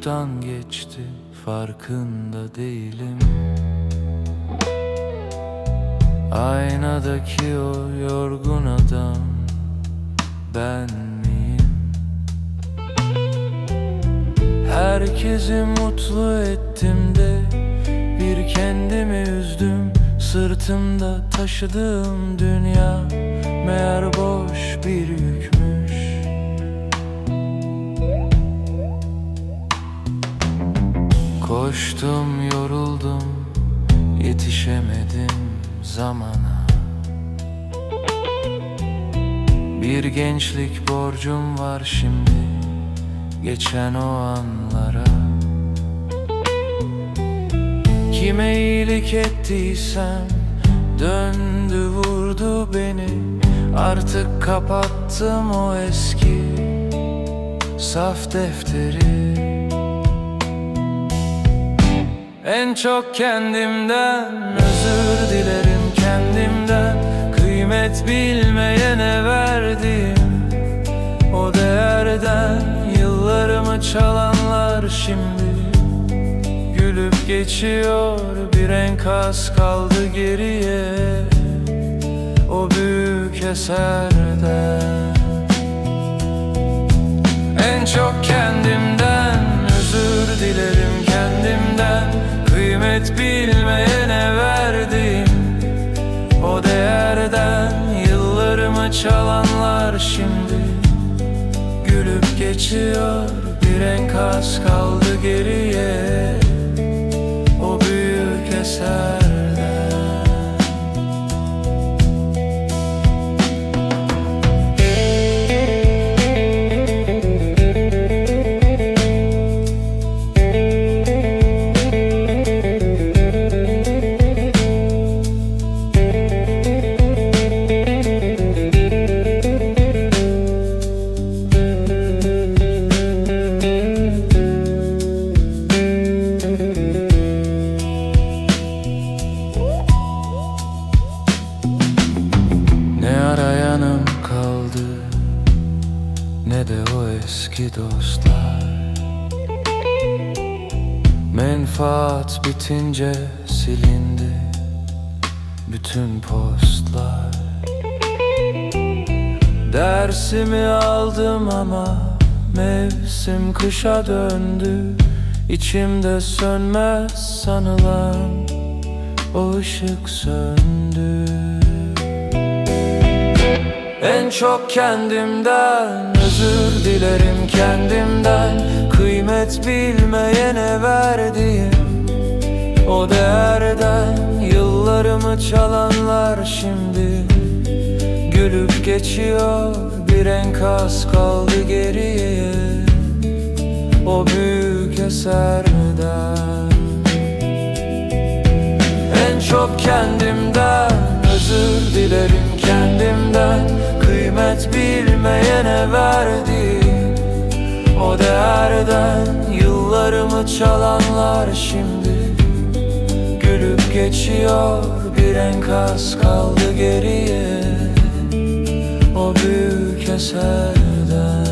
çoktan geçti farkında değilim. Aynadaki o yorgun adam ben miyim? Herkesi mutlu ettim de bir kendimi üzdüm. Sırtımda taşıdığım dünya meğer boş bir yükmüş Koştum yoruldum yetişemedim zamana. Bir gençlik borcum var şimdi geçen o anlara. Kime iyilik ettiysem döndü vurdu beni. Artık kapattım o eski saf defteri En çok kendimden özür dilerim kendimden Kıymet bilmeyene verdiğim o değerden Yıllarımı çalanlar şimdi. Gülüp geçiyor bir enkaz kaldı geriye. O büyük eserden Yıllarımı çalanlar şimdi Gülüp geçiyor. Bir enkaz kaldı geriye eski dostlar Menfaat bitince silindi Bütün postlar. Dersimi aldım ama Mevsim kışa döndü. İçimde sönmez sanılan O ışık söndü. En çok kendimden özür dilerim kendimden. Kıymet bilmeyene verdiğim o değerden. Yıllarımı çalanlar şimdi Gülüp geçiyor. Bir enkaz kaldı geriye. O büyük eserden verdiğim o değerden Yıllarımı çalanlar şimdi. Gülüp geçiyor bir enkaz kaldı geriye. O büyük eserden